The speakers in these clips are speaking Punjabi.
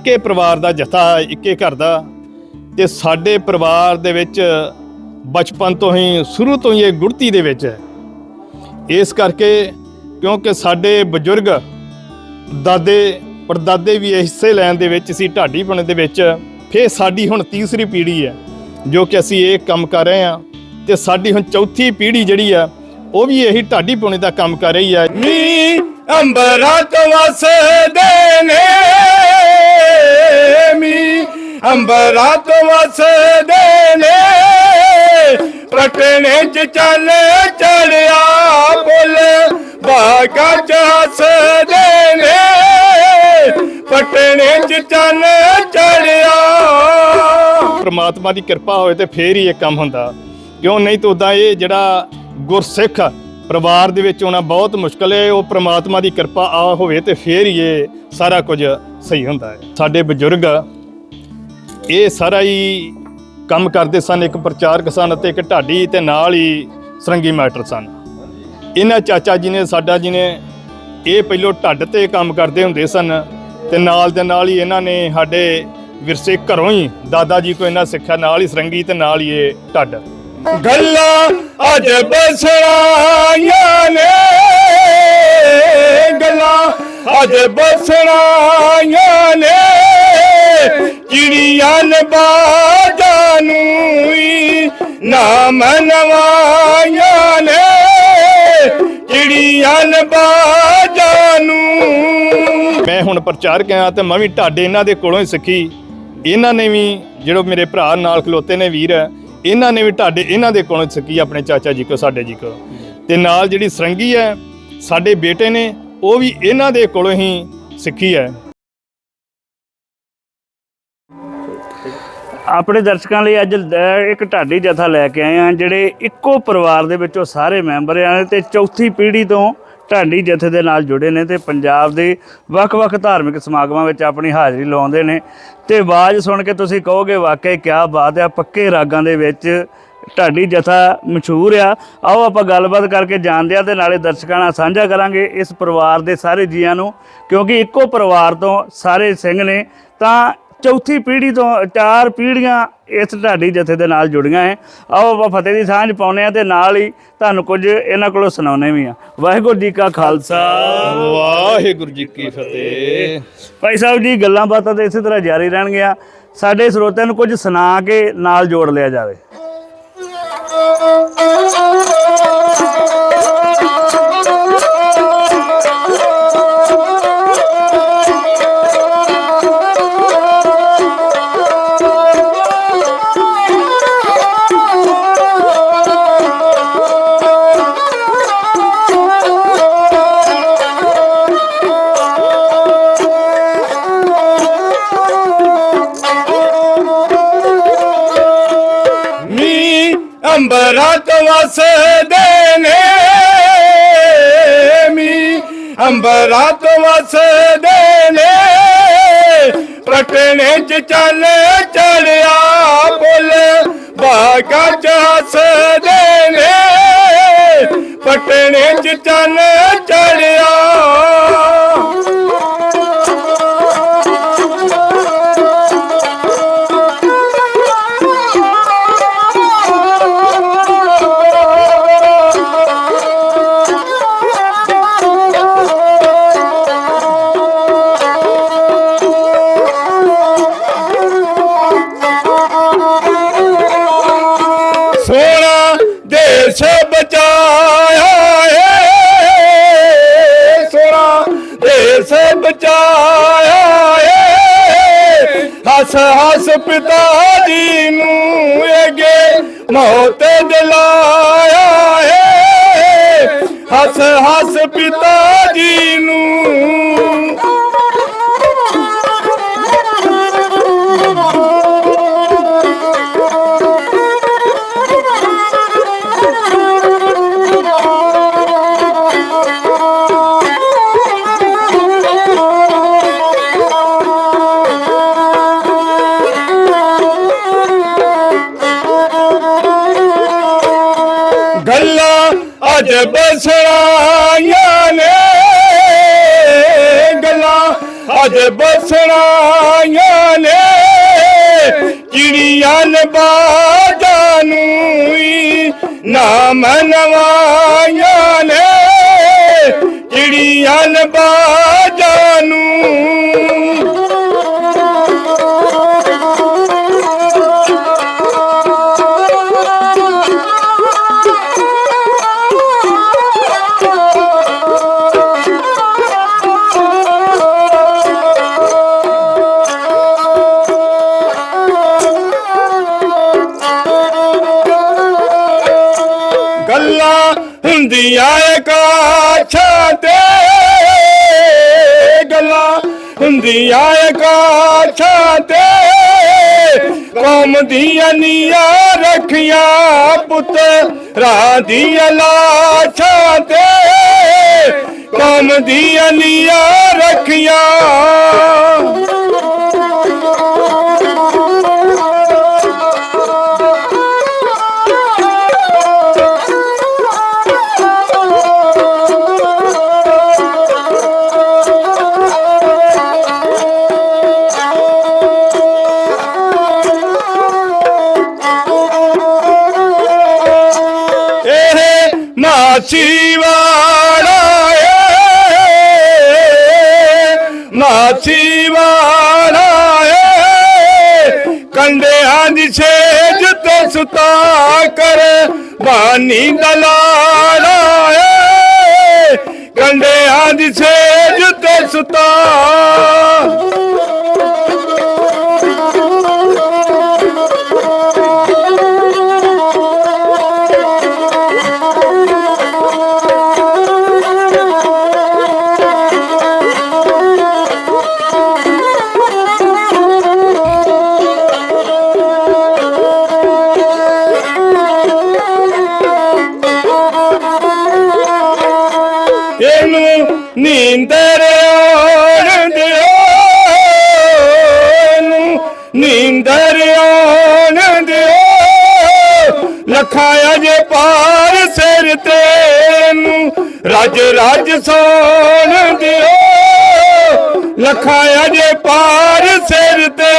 ਇੱਕੇ ਪਰਿਵਾਰ ਦਾ ਜਥਾ ਹੈ ਇੱਕੇ ਘਰ ਦਾ ਤੇ ਸਾਡੇ ਪਰਿਵਾਰ ਦੇ ਵਿੱਚ ਬਚਪਨ ਤੋਂ ਹੀ, ਸ਼ੁਰੂ ਤੋਂ ਹੀ ਇਹ ਗੁੜਤੀ ਦੇ ਵਿੱਚ ਹੈ। ਇਸ ਕਰਕੇ ਕਿਉਂਕਿ ਸਾਡੇ ਬਜ਼ੁਰਗ ਦਾਦੇ, ਪੜਦਾਦੇ ਵੀ ਹਿੱਸੇ ਲੈਣ ਦੇ ਵਿੱਚ ਸੀ, ਢਾਡੀ ਬਣੇ ਦੇ ਵਿੱਚ, ਫਿਰ ਸਾਡੀ ਹੁਣ ਤੀਸਰੀ ਪੀੜ੍ਹੀ ਹੈ, ਜੋ ਕਿ ਅਸੀਂ ਇਹ ਕੰਮ ਕਰ ਰਹੇ ਹਾਂ ਤੇ ਸਾਡੀ ਹੁਣ ਚੌਥੀ ਪੀੜ੍ਹੀ ਜਿਹੜੀ ਆ, ਉਹ ਵੀ ਇਹੀ ਢਾਡੀ ਪੁਣੇ ਦਾ ਕੰਮ ਕਰ ਰਹੀ ਹੈ। ਨੀ ਅੰਬਰਾਂ ਤੋਂ ਵਸਦੇ ਨੇ। ਮੀ ਅੰਬਰਾਂ ਤੋਂ ਵਸਦੇ ਨੇ। ਪਟਨੇ ਚ ਚੱਲ ਚੜਿਆ ਬੁੱਲ ਬਾਗਾ ਚ ਹੱਸਦੇ ਨੇ। ਪਟਨੇ ਚ ਚੱਲ ਚੜਿਆ। ਪ੍ਰਮਾਤਮਾ ਦੀ ਕਿਰਪਾ ਹੋਵੇ ਤੇ ਫੇਰ ਹੀ ਇਹ ਕੰਮ ਹੁੰਦਾ। ਕਿਉਂ ਨਹੀਂ ਤਾਂ ਉਦਾਂ ਇਹ ਜਿਹੜਾ ਗੁਰਸਿੱਖ ਪਰਿਵਾਰ ਦੇ ਵਿੱਚ ਹੋਣਾ ਬਹੁਤ ਮੁਸ਼ਕਲ ਹੈ, ਉਹ ਪ੍ਰਮਾਤਮਾ ਦੀ ਕਿਰਪਾ ਆ ਹੋਵੇ ਤੇ ਫੇਰ ਹੀ ਇਹ ਸਾਰਾ ਕੁਝ ਸਹੀ ਹੁੰਦਾ ਹੈ। ਸਾਡੇ ਬਜ਼ੁਰਗ ਇਹ ਸਾਰਾ ਹੀ ਕੰਮ ਕਰਦੇ ਸਨ, ਇੱਕ ਪ੍ਰਚਾਰਕ ਸਨ ਅਤੇ ਇੱਕ ਢਾਡੀ ਤੇ ਨਾਲ ਹੀ ਸਰੰਗੀ ਮੈਟਰ ਸਨ। ਇਹਨਾਂ ਚਾਚਾ ਜੀ ਨੇ, ਸਾਡਾ ਜੀ ਨੇ ਇਹ ਪਹਿਲੋਂ ਢੱਡ ਤੇ ਕੰਮ ਕਰਦੇ ਹੁੰਦੇ ਸਨ ਤੇ ਨਾਲ ਦੇ ਨਾਲ ਹੀ ਇਹਨਾਂ ਨੇ ਸਾਡੇ ਵਿਰਸੇ ਘਰੋਂ ਹੀ ਦਾਦਾ ਜੀ ਤੋਂ ਇਹਨਾਂ ਸਿੱਖਿਆ, ਨਾਲ ਹੀ ਸਰੰਗੀ ਤੇ ਨਾਲ ਹੀ ਇਹ ਢੱਡ। ਗੱਲਾਂ ਅੱਜ ਬਸਣਾਈਆਂ ਨੇ, ਗੱਲਾਂ ਅੱਜ ਬਸਣਾਈਆਂ ਨੇ ਚਿੜੀਆਂ ਨੇ ਬਾਜਾਂ ਨੂੰ ਨਾਮ ਨਵਾਈਆਂ ਨੇ। ਚਿੜੀਆਂ ਨੇ ਬਾਜਾਂ ਨੂੰ। ਮੈਂ ਹੁਣ ਪ੍ਰਚਾਰਕ ਆ ਤੇ ਮੈਂ ਵੀ ਢਾਡੇ ਇਹਨਾਂ ਦੇ ਕੋਲੋਂ ਹੀ ਸਿੱਖੀ। ਇਹਨਾਂ ਨੇ ਵੀ ਜਿਹੜੇ ਮੇਰੇ ਭਰਾ ਨਾਲ ਖਲੋਤੇ ਨੇ ਵੀਰ, ਇਹਨਾਂ ਨੇ ਵੀ ਢਾਡੇ ਇਹਨਾਂ ਦੇ ਕੋਲੋਂ ਸਿੱਖੀ, ਆਪਣੇ ਚਾਚਾ ਜੀ ਕੋ, ਸਾਡੇ ਜੀ ਕੋ। ਤੇ ਨਾਲ ਜਿਹੜੀ ਸਰੰਗੀ ਹੈ, ਸਾਡੇ ਬੇਟੇ ਨੇ ਉਹ ਵੀ ਇਹਨਾਂ ਦੇ ਕੋਲੋਂ ਹੀ ਸਿੱਖੀ ਹੈ। ਆਪਣੇ ਦਰਸ਼ਕਾਂ ਲਈ ਅੱਜ ਇੱਕ ਢਾਡੀ ਜਥਾ ਲੈ ਕੇ ਆਏ ਹਾਂ, ਜਿਹੜੇ ਇੱਕੋ ਪਰਿਵਾਰ ਦੇ ਵਿੱਚੋਂ ਸਾਰੇ ਮੈਂਬਰ ਆ ਤੇ ਚੌਥੀ ਪੀੜ੍ਹੀ ਤੋਂ ਢਾਡੀ ਜਥੇ ਦੇ ਨਾਲ ਜੁੜੇ ਨੇ ਤੇ ਪੰਜਾਬ ਦੇ ਵੱਖ-ਵੱਖ ਧਾਰਮਿਕ ਸਮਾਗਮਾਂ ਵਿੱਚ ਆਪਣੀ ਹਾਜ਼ਰੀ ਲਾਉਂਦੇ ਨੇ। ਤੇ ਆਵਾਜ਼ ਸੁਣ ਕੇ ਤੁਸੀਂ ਕਹੋਗੇ, ਵਾਕਈ ਕੀ ਬਾਤ ਹੈ ਪੱਕੇ ਰਾਗਾਂ ਦੇ ਵਿੱਚ ਢਾਡੀ ਜਥਾ ਮਸ਼ਹੂਰ ਆ। ਆਓ ਆਪਾਂ ਗੱਲਬਾਤ ਕਰਕੇ ਜਾਣਦੇ ਆ ਤੇ ਨਾਲੇ ਦਰਸ਼ਕਾਂ ਨਾਲ ਸਾਂਝਾ ਕਰਾਂਗੇ ਇਸ ਪਰਿਵਾਰ ਦੇ ਸਾਰੇ ਜੀਆਂ ਨੂੰ ਕਿਉਂਕਿ ਇੱਕੋ ਪਰਿਵਾਰ ਤੋਂ ਸਾਰੇ ਸਿੰਘ ਨੇ ਤਾਂ ਚੌਥੀ ਪੀੜ੍ਹੀ ਤੋਂ ਚਾਰ ਪੀੜ੍ਹੀਆਂ ਇਸ ਢਾਡੀ ਜਥੇ ਦੇ ਨਾਲ ਜੁੜੀਆਂ ਹੈ ਆਓ ਆਪਾਂ ਫਤਿਹ ਦੀ ਸਾਂਝ ਪਾਉਨੇ ਆ ਤੇ ਨਾਲ ਹੀ ਤੁਹਾਨੂੰ ਕੁਝ ਇਹਨਾਂ ਕੋਲੋਂ ਸੁਣਾਉਣੇ ਵੀ ਆ ਵਾਹਿਗੁਰੂ ਜੀ ਕਾ ਖਾਲਸਾ। ਵਾਹਿਗੁਰੂ ਜੀ ਕੀ ਫਤਿਹ। ਭਾਈ ਸਾਹਿਬ ਜੀ ਗੱਲਾਂ ਬਾਤਾਂ ਤਾਂ ਇਸੇ ਤਰ੍ਹਾਂ ਜਾਰੀ ਰਹਿਣਗੀਆਂ। ਸਾਡੇ ਸਰੋਤਿਆਂ ਨੂੰ ਕੁਝ ਸੁਣਾ ਕੇ ਨਾਲ ਜੋੜ ਲਿਆ ਜਾਵੇ। ਮੀ ਅੰਬਰਾਂ ਤੋਂ ਵਸਦੇ ਨੇ ਮੀ। ਅੰਬਰਾਂ ਤੋਂ ਵਸਦੇ ਨੇ। ਪਟਨੇ ਚ ਚੱਲ ਚੜਿਆ ਬੁੱਲ ਬਾਗਾ ਚ ਹੱਸਦੇ ਨੇ। ਪਟਨੇ ਚ ਚੱਲ ਚੜਿਆ ਦੇਸ਼ ਬਚਾਇਆ ਏ ਸੋਹਣਾ ਦੇਸ਼ ਬਚਾਇਆ ਏ। ਹੱਸ ਹੱਸ ਪਿਤਾ ਜੀ ਨੂੰ ਅਗੇ ਮੌਤ ਦਿਲਾਇਆ ਏ। ਹੱਸ ਹੱਸ ਪਿਤਾ ਜੀ ਬਸਣਾਈਆਂ ਨੇ ਗੱਲਾਂ ਅੱਜ ਬਸਣਾਈਆਂ ਨੇ ਚਿੜੀਆਂ ਨੇ ਬਾਜਾਂ ਨੂੰ ਈ ਨਾਮ ਹੁੰਦੀਆਂ ਏ ਤੇ ਕੌਮ ਦੀਆਂ ਨੀਆਂ ਰੱਖੀਆਂ ਪੁੱਤ ਰਾਂ ਦੀਆਂ ਲਾਸ਼ਾਂ ਤੇ ਕੌਮ ਦੀਆਂ ਨੀਆਂ ਰੱਖੀਆਂ। ਮਾਛੀ ਵਾਲਾ ਏ ਮਾਛੀ ਵਾਲਾ ਏ। ਕੰਡਿਆਂ ਦੀ ਛੇਜ ਤੇ ਸੁਤਾ ਕਰ, ਬਾਨੀ ਦਲਾਲਾ ਏ। ਕੰਡਿਆਂ ਦੀ ਛੇਜ ਤੇ ਸੁਤਾ ਦਿਓ ਲੱਖਾਂ ਅਜੇ ਪਾਰ ਸਿਰ ਤੇ ਨੂੰ ਰੱਜ ਰੱਜ ਸੋਣ ਦਿਓ। ਲੱਖਾਂ ਅਜੇ ਪਾਰ ਸਿਰ ਤੇ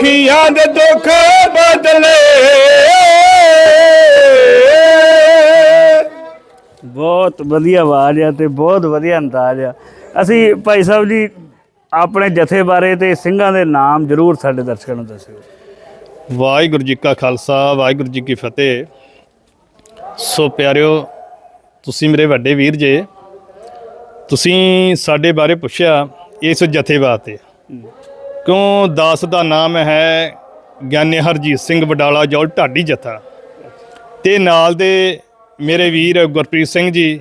ਦੁਖੀਆਂ ਦੇ ਦੁੱਖ ਬਦਲੇ। ਬਹੁਤ ਵਧੀਆ ਆਵਾਜ਼ ਆ ਤੇ ਬਹੁਤ ਵਧੀਆ ਅੰਦਾਜ਼ ਆ। ਅਸੀਂ ਭਾਈ ਸਾਹਿਬ ਜੀ ਆਪਣੇ ਜਥੇ ਬਾਰੇ ਤੇ ਸਿੰਘਾਂ ਦੇ ਨਾਮ ਜ਼ਰੂਰ ਸਾਡੇ ਦਰਸ਼ਕਾਂ ਨੂੰ ਦੱਸਿਓ। ਵਾਹਿਗੁਰੂ ਜੀ ਕਾ ਖਾਲਸਾ ਵਾਹਿਗੁਰੂ ਜੀ ਕੀ ਫਤਿਹ। ਸੋ ਪਿਆਰਿਓ ਤੁਸੀਂ ਮੇਰੇ ਵੱਡੇ ਵੀਰ ਜੇ ਤੁਸੀਂ ਸਾਡੇ ਬਾਰੇ ਪੁੱਛਿਆ ਇਸ ਜਥੇ ਬਾਤੇ ਕਿਉਂ ਦਾਸ ਦਾ ਨਾਮ ਹੈ ਗਿਆਨੀ ਹਰਜੀਤ ਸਿੰਘ ਵਡਾਲਾ ਜੋਲ ਢਾਡੀ ਜਥਾ। ਤੇ ਨਾਲ ਦੇ ਮੇਰੇ ਵੀਰ ਗੁਰਪ੍ਰੀਤ ਸਿੰਘ ਜੀ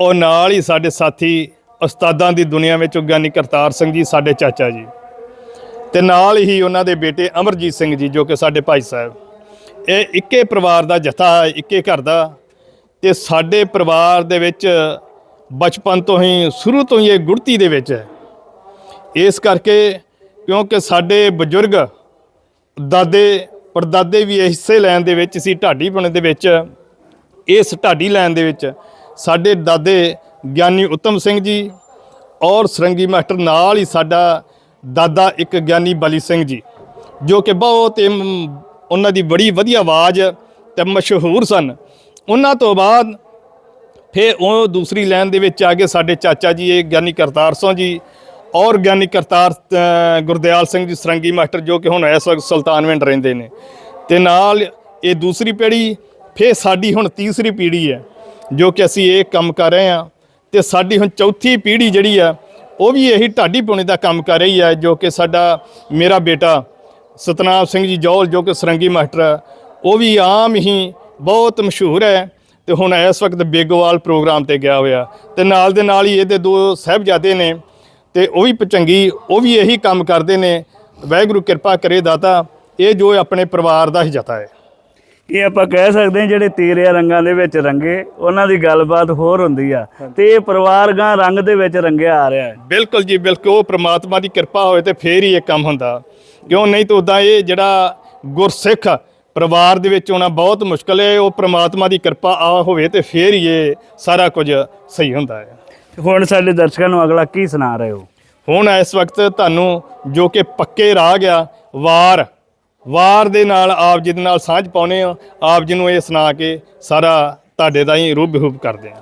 ਔਰ ਨਾਲ ਹੀ ਸਾਡੇ ਸਾਥੀ ਉਸਤਾਦਾਂ ਦੀ ਦੁਨੀਆ ਵਿੱਚ ਗਿਆਨੀ ਕਰਤਾਰ ਸਿੰਘ ਜੀ, ਸਾਡੇ ਚਾਚਾ ਜੀ। ਤੇ ਨਾਲ ਹੀ ਉਹਨਾਂ ਦੇ ਬੇਟੇ ਅਮਰਜੀਤ ਸਿੰਘ ਜੀ, ਜੋ ਕਿ ਸਾਡੇ ਭਾਈ ਸਾਹਿਬ। ਇਹ ਇੱਕੇ ਪਰਿਵਾਰ ਦਾ ਜਥਾ ਹੈ, ਇੱਕੇ ਘਰ ਦਾ। ਤੇ ਸਾਡੇ ਪਰਿਵਾਰ ਦੇ ਵਿੱਚ ਬਚਪਨ ਤੋਂ ਹੀ, ਸ਼ੁਰੂ ਤੋਂ ਹੀ ਇਹ ਗੁੜਤੀ ਦੇ ਵਿੱਚ ਹੈ। ਇਸ ਕਰਕੇ ਕਿਉਂਕਿ ਸਾਡੇ ਬਜ਼ੁਰਗ ਦਾਦੇ ਪਰਦਾਦੇ ਵੀ ਹਿੱਸੇ ਲੈਣ ਦੇ ਵਿੱਚ ਸੀ, ਢਾਡੀ ਬਣੇ ਦੇ ਵਿੱਚ। ਇਸ ਢਾਡੀ ਲੈਣ ਦੇ ਵਿੱਚ ਸਾਡੇ ਦਾਦੇ ਗਿਆਨੀ ਉਤਮ ਸਿੰਘ ਜੀ ਔਰ ਸਰੰਗੀ ਮਾਸਟਰ ਨਾਲ ਹੀ ਸਾਡਾ ਦਾਦਾ ਇੱਕ ਗਿਆਨੀ ਬਲੀ ਸਿੰਘ ਜੀ, ਜੋ ਕਿ ਬਹੁਤ ਉਹਨਾਂ ਦੀ ਬੜੀ ਵਧੀਆ ਆਵਾਜ਼ ਤੇ ਮਸ਼ਹੂਰ ਸਨ। ਉਹਨਾਂ ਤੋਂ ਬਾਅਦ ਫਿਰ ਉਹ ਦੂਸਰੀ ਲਾਈਨ ਦੇ ਵਿੱਚ ਆ ਕੇ ਸਾਡੇ ਚਾਚਾ ਜੀ, ਇਹ ਗਿਆਨੀ ਕਰਤਾਰ ਸਿੰਘ ਜੀ ਔਰ ਗਿਆਨੀ ਕਰਤਾਰ ਅ, ਗੁਰਦਿਆਲ ਸਿੰਘ ਜੀ ਸਰੰਗੀ ਮਾਸਟਰ ਜੋ ਕਿ ਹੁਣ ਇਸ ਵਕਤ ਸੁਲਤਾਨਵਿੰਡ ਰਹਿੰਦੇ ਨੇ। ਤੇ ਨਾਲ ਇਹ ਦੂਸਰੀ ਪੀੜ੍ਹੀ ਫਿਰ ਸਾਡੀ ਹੁਣ ਤੀਸਰੀ ਪੀੜ੍ਹੀ ਹੈ ਜੋ ਕਿ ਅਸੀਂ ਇਹ ਕੰਮ ਕਰ ਰਹੇ ਹਾਂ। ਤੇ ਸਾਡੀ ਹੁਣ ਚੌਥੀ ਪੀੜ੍ਹੀ ਜਿਹੜੀ ਆ ਉਹ ਵੀ ਇਹੀ ਢਾਡੀ ਪੁਣੇ ਦਾ ਕੰਮ ਕਰ ਰਹੀ ਹੈ ਜੋ ਕਿ ਸਾਡਾ ਮੇਰਾ ਬੇਟਾ ਸਤਨਾਮ ਸਿੰਘ ਜੀ ਜੌਲ ਜੋ ਕਿ ਸਰੰਗੀ ਮਾਸਟਰ ਹੈ, ਉਹ ਵੀ ਆਮ ਹੀ ਬਹੁਤ ਮਸ਼ਹੂਰ ਹੈ। ਤੇ ਹੁਣ ਇਸ ਵਕਤ ਬੇਗੋਵਾਲ ਪ੍ਰੋਗਰਾਮ ਤੇ ਗਿਆ ਹੋਇਆ। ਤੇ ਨਾਲ ਦੇ ਨਾਲ ਹੀ ਇਹਦੇ ਦੋ ਸਾਹਿਬਜ਼ਾਦੇ ਨੇ ਤੇ ਉਹ ਵੀ ਪਚੰਗੀ ਉਹ ਵੀ ਇਹੀ ਕੰਮ ਕਰਦੇ ਨੇ। ਵਾਹਿਗੁਰੂ ਕਿਰਪਾ ਕਰੇ ਦਾਤਾ ਇਹ ਜੋ ਆਪਣੇ ਪਰਿਵਾਰ ਦਾ ਹੀ ਜਤਾ ਹੈ। ਇਹ ਆਪਾਂ ਕਹਿ ਸਕਦੇ ਹਾਂ ਜਿਹੜੇ ਤੀਰਿਆ ਰੰਗਾਂ ਦੇ ਵਿੱਚ ਰੰਗੇ ਉਹਨਾਂ ਦੀ ਗੱਲਬਾਤ ਹੋਰ ਹੁੰਦੀ ਆ। ਤੇ ਇਹ ਪਰਿਵਾਰ ਗਾਂ ਰੰਗ ਦੇ ਵਿੱਚ ਰੰਗਿਆ ਆ ਰਿਹਾ ਹੈ। ਬਿਲਕੁਲ ਜੀ ਬਿਲਕੁਲ ਉਹ ਪ੍ਰਮਾਤਮਾ ਦੀ ਕਿਰਪਾ ਹੋਵੇ ਤੇ ਫੇਰ ਹੀ ਇਹ ਕੰਮ ਹੁੰਦਾ। ਕਿਉਂ ਨਹੀਂ ਤਾਂ ਉਦਾਂ ਇਹ ਜਿਹੜਾ ਗੁਰਸਿੱਖ ਪਰਿਵਾਰ ਦੇ ਵਿੱਚ ਆਉਣਾ ਬਹੁਤ ਮੁਸ਼ਕਲ ਹੈ ਉਹ ਪ੍ਰਮਾਤਮਾ ਦੀ ਕਿਰਪਾ ਆ ਹੋਵੇ ਤੇ ਫੇਰ ਹੀ ਇਹ ਸਾਰਾ ਕੁਝ ਸਹੀ ਹੁੰਦਾ ਹੈ। ਹੁਣ ਸਾਡੇ ਦਰਸ਼ਕਾਂ ਨੂੰ ਅਗਲਾ ਕੀ ਸੁਣਾ ਰਹੇ ਹੋ? ਹੁਣ ਇਸ ਵਕਤ ਤੁਹਾਨੂੰ ਜੋ ਕਿ ਪੱਕੇ ਰਾਗ ਆ, ਵਾਰ ਵਾਰ ਦੇ ਨਾਲ ਆਪ ਜੀ ਦੇ ਨਾਲ ਸਾਂਝ ਪਾਉਨੇ ਆ ਆਪ ਜੀ ਨੂੰ ਇਹ ਸੁਣਾ ਕੇ ਸਾਰਾ ਤੁਹਾਡੇ ਦਾ ਹੀ ਰੂਪ ਹੂਬ ਕਰਦੇ ਆ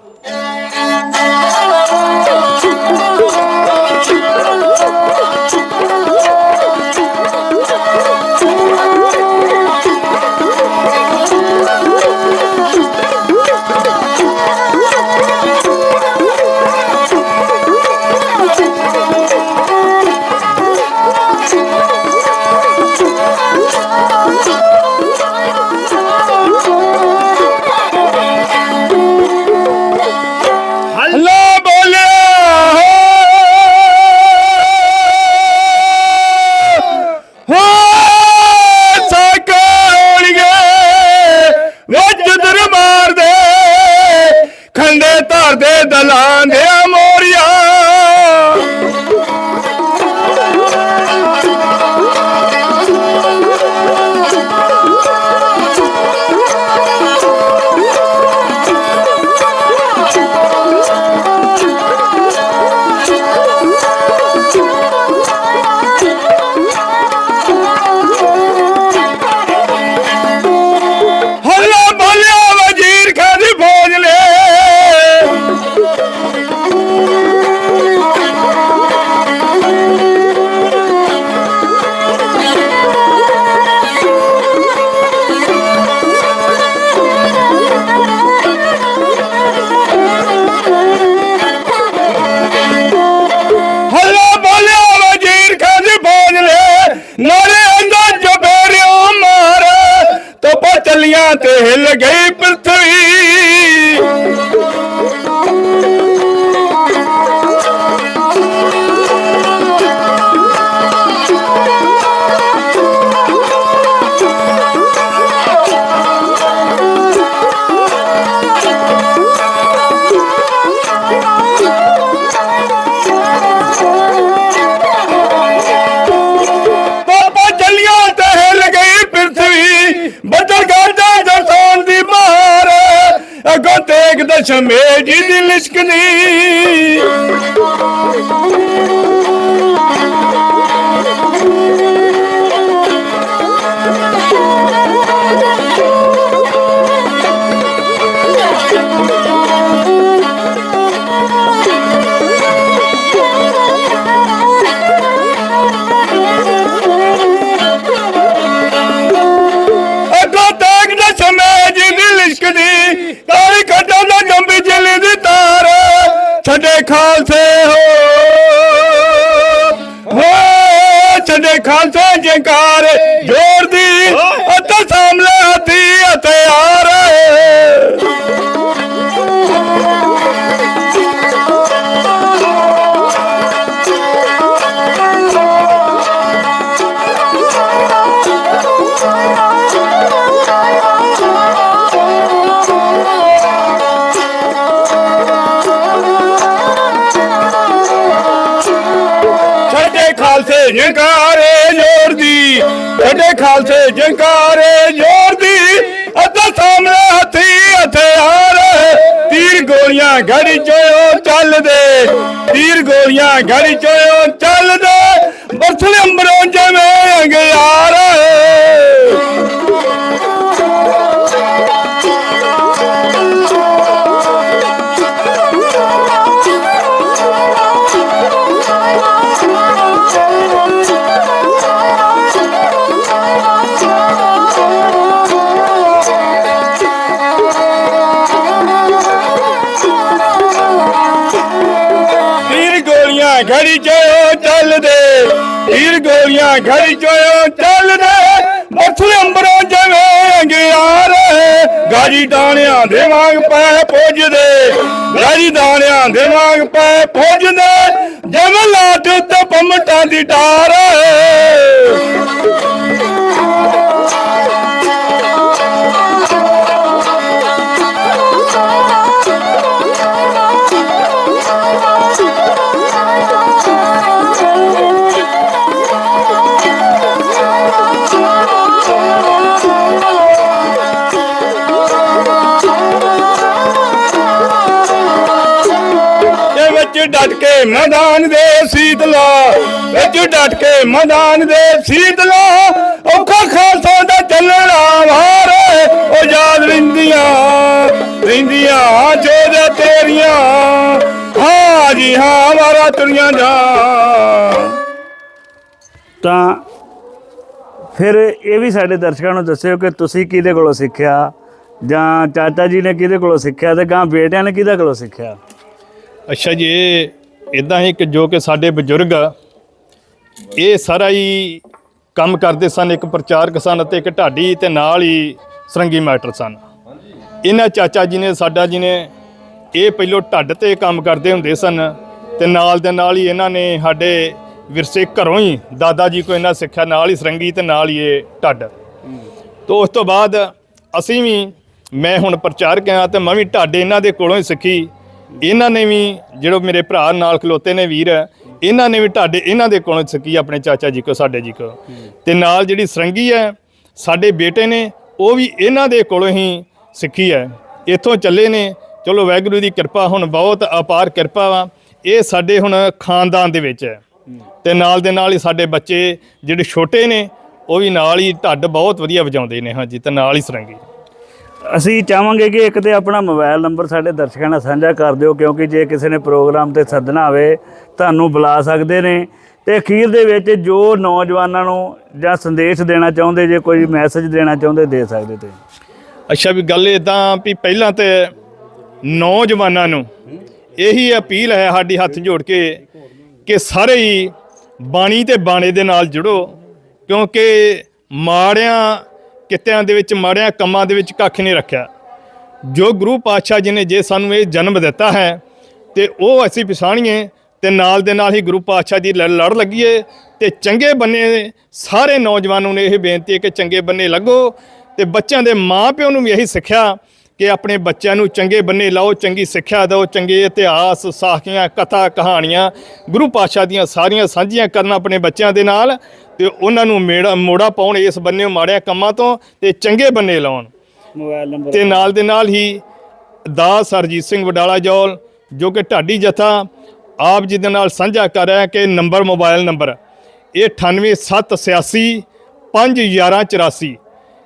ਤੇ ਹਿੱਲ ਗਈ ਪ੍ਰਥਵੀ ਅਗੋਂ ਤੇਗ ਦਸ਼ਮੇ ਜੀ ਦੀ ਲਿਸ਼ਕਨੀ ਦੀ ਖਾਲਸੇ ਜੰਕਾਰੇ ਜੋਰ ਦੀ ਅਤੇ ਸਾਹਮਣੇ ਹੱਥੀ ਹਥਿਆਰ ਤੀਰ ਗੋਲੀਆਂ ਘੜੀ ਚੋਂ ਚੱਲਦੇ, ਤੀਰ ਗੋਲੀਆਂ ਘੜੀ ਚੋਂ ਚੱਲਦੇ। ਬਰਸਲੇ ਅੰਬਰੋਂ ਜਿਵੇਂ ਅੰਗਿਆਰ ਗੋਲੀਆਂ ਘੜੀ ਚੋਂ ਚੱਲਦੇ। ਮੱਥੇ ਅੰਬਰੋਂ ਜਿਵੇਂ ਅੰਗਿਆਰ ਗਾਜੀ ਦਾਣਿਆਂ ਦੇ ਵਾਂਗ ਪੈ ਪੁੱਜਦੇ। ਗਾਜੀ ਦਾਣਿਆਂ ਦੇ ਵਾਂਗ ਪੈ ਪੁੱਜਦੇ। ਜਿਵੇਂ ਲਾਟ ਤੇ ਪੰਮਟਾਂ ਦੀ ਟਾਰ ਵਿੱਚ ਡਟ ਕੇ ਮੈਦਾਨ ਦੇ ਸੀਤਲਾ, ਵਿੱਚ ਡਟ ਕੇ ਮੈਦਾਨ ਦੇ ਸੀਤਲਾ, ਔਖਾ ਖਾਲਸਾ ਦਾ ਚੱਲਣਾ ਵਾਰ ਉਹ ਯਾਦ ਰਹਿੰਦੀਆਂ ਰਹਿੰਦੀਆਂ ਜੋਦੇ ਤੇਰੀਆਂ। ਹਾਂ ਜੀ, ਹਾਂ ਮਾਰਾ ਤੁਰੀਆਂ ਜਾ। ਤਾਂ ਫਿਰ ਇਹ ਵੀ ਸਾਡੇ ਦਰਸ਼ਕਾਂ ਨੂੰ ਦੱਸਿਓ ਕਿ ਤੁਸੀਂ ਕਿਹਦੇ ਕੋਲੋਂ ਸਿੱਖਿਆ? ਜਾਂ ਚਾਚਾ ਜੀ ਨੇ ਕਿਹਦੇ ਕੋਲੋਂ ਸਿੱਖਿਆ ਤੇ ਗਾਂ ਬੇਟਿਆਂ ਨੇ ਕਿਹਦੇ ਕੋਲੋਂ ਸਿੱਖਿਆ? ਅੱਛਾ ਜੀ, ਇਹ ਇਦਾਂ ਹੀ ਕਿ ਜੋ ਕਿ ਸਾਡੇ ਬਜ਼ੁਰਗ ਇਹ ਸਾਰਾ ਹੀ ਕੰਮ ਕਰਦੇ ਸਨ, ਇੱਕ ਪ੍ਰਚਾਰਕ ਸਨ ਅਤੇ ਇੱਕ ਢਾਡੀ ਤੇ ਨਾਲ ਹੀ ਸਰੰਗੀ ਮੈਟਰ ਸਨ। ਇਹਨਾਂ ਚਾਚਾ ਜੀ ਨੇ, ਸਾਡਾ ਜੀ ਨੇ ਇਹ ਪਹਿਲੋਂ ਢੱਡ ਤੇ ਕੰਮ ਕਰਦੇ ਹੁੰਦੇ ਸਨ ਤੇ ਨਾਲ ਦੇ ਨਾਲ ਹੀ ਇਹਨਾਂ ਨੇ ਸਾਡੇ ਵਿਰਸੇ ਘਰੋਂ ਹੀ ਦਾਦਾ ਜੀ ਕੋ ਇਹਨਾਂ ਸਿੱਖਿਆ, ਨਾਲ ਹੀ ਸਰੰਗੀ ਤੇ ਨਾਲ ਹੀ ਇਹ ਢੱਡ। ਤੋਂ ਉਸ ਤੋਂ ਬਾਅਦ ਅਸੀਂ ਵੀ, ਮੈਂ ਹੁਣ ਪ੍ਰਚਾਰਕ ਹਾਂ ਤੇ ਮੈਂ ਵੀ ਢਾਡੇ ਇਹਨਾਂ ਦੇ ਕੋਲੋਂ ਹੀ ਸਿੱਖੀ। ਇਹਨਾਂ ਨੇ ਵੀ, ਜਿਹੜੇ ਮੇਰੇ ਭਰਾ ਨਾਲ ਖਲੋਤੇ ਨੇ ਵੀਰ, ਇਹਨਾਂ ਨੇ ਵੀ ਢਾਡੇ ਇਹਨਾਂ ਦੇ ਕੋਲੋਂ ਸਿੱਖੀ ਆਪਣੇ ਚਾਚਾ ਜੀ ਕੋ, ਸਾਡੇ ਜੀ ਕੋ। ਤੇ ਨਾਲ ਜਿਹੜੀ ਸਰੰਗੀ ਹੈ, ਸਾਡੇ ਬੇਟੇ ਨੇ, ਉਹ ਵੀ ਇਹਨਾਂ ਦੇ ਕੋਲੋਂ ਹੀ ਸਿੱਖੀ ਹੈ। ਇੱਥੋਂ ਚੱਲੇ ਨੇ। ਚਲੋ ਵਾਹਿਗੁਰੂ ਦੀ ਕਿਰਪਾ, ਹੁਣ ਬਹੁਤ ਅਪਾਰ ਕਿਰਪਾ ਵਾ। ਇਹ ਸਾਡੇ ਹੁਣ ਖਾਨਦਾਨ ਦੇ ਵਿੱਚ ਹੈ। ਤੇ ਨਾਲ ਦੇ ਨਾਲ ਹੀ ਸਾਡੇ ਬੱਚੇ ਜਿਹੜੇ ਛੋਟੇ ਨੇ, ਉਹ ਵੀ ਨਾਲ ਹੀ ਢੱਡ ਬਹੁਤ ਵਧੀਆ ਵਜਾਉਂਦੇ ਨੇ। ਹਾਂਜੀ, ਤੇ ਨਾਲ ਹੀ ਸਰੰਗੀ। ਅਸੀਂ ਚਾਹਾਂਗੇ ਕਿ ਇੱਕ ਤੇ ਆਪਣਾ ਮੋਬਾਈਲ ਨੰਬਰ ਸਾਡੇ ਦਰਸ਼ਕਾਂ ਨਾਲ ਸਾਂਝਾ ਕਰ ਦਿਓ, ਕਿਉਂਕਿ ਜੇ ਕਿਸੇ ਨੇ ਪ੍ਰੋਗਰਾਮ ਤੇ ਸੱਦਣਾ ਹੋਵੇ, ਤੁਹਾਨੂੰ ਬੁਲਾ ਸਕਦੇ ਨੇ। ਤੇ ਅਖੀਰ ਦੇ ਵਿੱਚ ਜੋ ਨੌਜਵਾਨਾਂ ਨੂੰ ਜਾਂ ਸੰਦੇਸ਼ ਦੇਣਾ ਚਾਹੁੰਦੇ, ਜੇ ਕੋਈ ਮੈਸੇਜ ਦੇਣਾ ਚਾਹੁੰਦੇ, ਦੇ ਸਕਦੇ ਤੇ ਅੱਛਾ ਵੀ ਗੱਲ ਇਦਾਂ ਵੀ ਪਹਿਲਾਂ ਤੇ ਨੌਜਵਾਨਾਂ ਨੂੰ ਇਹੀ ਅਪੀਲ ਹੈ ਸਾਡੀ ਹੱਥ ਜੋੜ ਕੇ ਕਿ ਸਾਰੇ ਹੀ ਬਾਣੀ ਤੇ ਬਾਣੇ ਦੇ ਨਾਲ ਜੁੜੋ, ਕਿਉਂਕਿ ਮਾੜਿਆਂ ਕਿੱਤਿਆਂ ਦੇ ਵਿੱਚ ਮਾੜਿਆਂ ਕੰਮਾਂ ਦੇ ਵਿੱਚ ਕੱਖ ਨਹੀਂ ਰੱਖਿਆ। ਜੋ ਗੁਰੂ ਪਾਤਸ਼ਾਹ ਜੀ ਨੇ ਜੇ ਸਾਨੂੰ ਇਹ ਜਨਮ ਦਿੱਤਾ ਹੈ ਤੇ ਉਹ ਅਸੀਂ ਪਛਾਣੀਏ ਤੇ ਨਾਲ ਦੇ ਨਾਲ ਹੀ ਗੁਰੂ ਪਾਤਸ਼ਾਹ ਦੀ ਲੜ ਲੜ ਲੱਗੀਏ ਤੇ ਚੰਗੇ ਬੰਨੇ ਸਾਰੇ ਨੌਜਵਾਨਾਂ ਨੂੰ ਇਹ ਬੇਨਤੀ ਹੈ ਕਿ ਚੰਗੇ ਬੰਨੇ ਲੱਗੋ ਤੇ ਬੱਚਿਆਂ ਦੇ ਮਾਪਿਆਂ ਨੂੰ ਵੀ ਇਹੀ ਸਿੱਖਿਆ ਕਿ ਆਪਣੇ ਬੱਚਿਆਂ ਨੂੰ ਚੰਗੇ ਬੰਨੇ ਲਾਓ, ਚੰਗੀ ਸਿੱਖਿਆ ਦਿਓ, ਚੰਗੇ ਇਤਿਹਾਸ, ਸਾਖੀਆਂ, ਕਥਾ, ਕਹਾਣੀਆਂ, ਗੁਰੂ ਪਾਤਸ਼ਾਹ ਦੀਆਂ ਸਾਰੀਆਂ ਸਾਂਝੀਆਂ ਕਰਨ ਆਪਣੇ ਬੱਚਿਆਂ ਦੇ ਨਾਲ ਤੇ ਉਹਨਾਂ ਨੂੰ ਮੇੜਾ ਮੋੜਾ ਪਾਉਣ ਇਸ ਬੰਨੇ ਮਾੜਿਆਂ ਕੰਮਾਂ ਤੋਂ ਤੇ ਚੰਗੇ ਬੰਨੇ ਲਾਉਣ। ਮੋਬਾਈਲ ਨੰਬਰ ਤੇ ਨਾਲ ਦੇ ਨਾਲ ਹੀ ਦਾਸ ਹਰਜੀਤ ਸਿੰਘ ਵਡਾਲਾ ਜੌਲ ਜੋ ਕਿ ਢਾਡੀ ਜਥਾ ਆਪ ਜੀ ਦੇ ਨਾਲ ਸਾਂਝਾ ਕਰ ਰਿਹਾ ਕਿ ਨੰਬਰ ਮੋਬਾਈਲ ਨੰਬਰ ਇਹ 98786 51184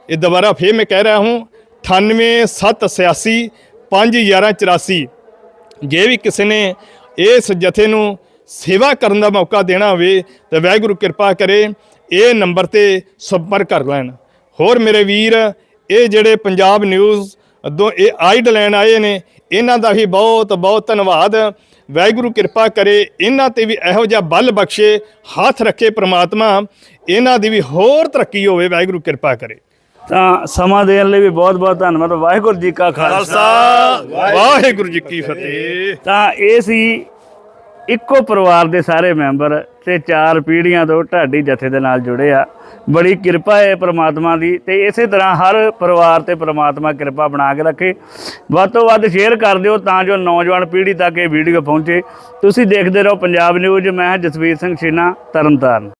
ਇਹ ਦੁਬਾਰਾ ਫੇਰ ਮੈਂ ਕਹਿ ਰਿਹਾ ਹੂੰ 98786 51184 ਜੇ ਵੀ ਕਿਸੇ ਨੇ ਇਸ ਜਥੇ ਨੂੰ ਸੇਵਾ ਕਰਨ ਦਾ ਮੌਕਾ ਦੇਣਾ ਹੋਵੇ ਤਾਂ ਵਾਹਿਗੁਰੂ ਕਿਰਪਾ ਕਰੇ ਇਹ ਨੰਬਰ ਤੇ ਸੰਪਰਕ ਕਰ ਲੈਣ। ਹੋਰ ਮੇਰੇ ਵੀਰ ਇਹ ਜਿਹੜੇ ਪੰਜਾਬ ਨਿਊਜ਼ ਦੋ ਇਹ ਆਈਡ ਲੈਣ ਆਏ ਨੇ ਇਹਨਾਂ ਦਾ ਵੀ ਬਹੁਤ ਬਹੁਤ ਧੰਨਵਾਦ। ਵਾਹਿਗੁਰੂ ਕਿਰਪਾ ਕਰੇ ਇਹਨਾਂ ਤੇ ਵੀ ਇਹੋ ਜਿਹਾ ਬਲ ਬਖਸ਼ੇ ਹੱਥ ਰੱਖੇ ਪ੍ਰਮਾਤਮਾ ਇਹਨਾਂ ਦੀ ਵੀ ਹੋਰ ਤਰੱਕੀ ਹੋਵੇ ਵਾਹਿਗੁਰੂ ਕਿਰਪਾ ਕਰੇ। ਤਾਂ ਸਮਾਂ ਦੇਣ ਲਈ ਵੀ ਬਹੁਤ ਬਹੁਤ ਧੰਨਵਾਦ। ਵਾਹਿਗੁਰੂ ਜੀ ਕਾ ਖਾਲਸਾ ਖਾਲਸਾ। ਵਾਹਿਗੁਰੂ ਜੀ ਕੀ ਫਤਿਹ। ਤਾਂ ਇਹ ਸੀ ਇੱਕੋ ਪਰਿਵਾਰ ਦੇ ਸਾਰੇ ਮੈਂਬਰ ਤੇ ਚਾਰ ਪੀੜ੍ਹੀਆਂ ਤੋਂ ਢਾਡੀ ਜਥੇ ਦੇ ਨਾਲ ਜੁੜੇ ਆ। ਬੜੀ ਕਿਰਪਾ ਹੈ ਪ੍ਰਮਾਤਮਾ ਦੀ ਤੇ ਇਸੇ ਤਰ੍ਹਾਂ ਹਰ ਪਰਿਵਾਰ ਤੇ ਪ੍ਰਮਾਤਮਾ ਕਿਰਪਾ ਬਣਾ ਕੇ ਰੱਖੇ। ਵੱਧ ਤੋਂ ਵੱਧ ਸ਼ੇਅਰ ਕਰ ਦਿਓ ਤਾਂ ਜੋ ਨੌਜਵਾਨ ਪੀੜ੍ਹੀ ਤੱਕ ਇਹ ਵੀਡੀਓ ਪਹੁੰਚੇ। ਤੁਸੀਂ ਦੇਖਦੇ ਰਹੋ ਪੰਜਾਬ ਨਿਊਜ਼, ਮੈਂ ਜਸਵੀਰ ਸਿੰਘ ਛੀਨਾ, ਤਰਨਤਾਰਨ।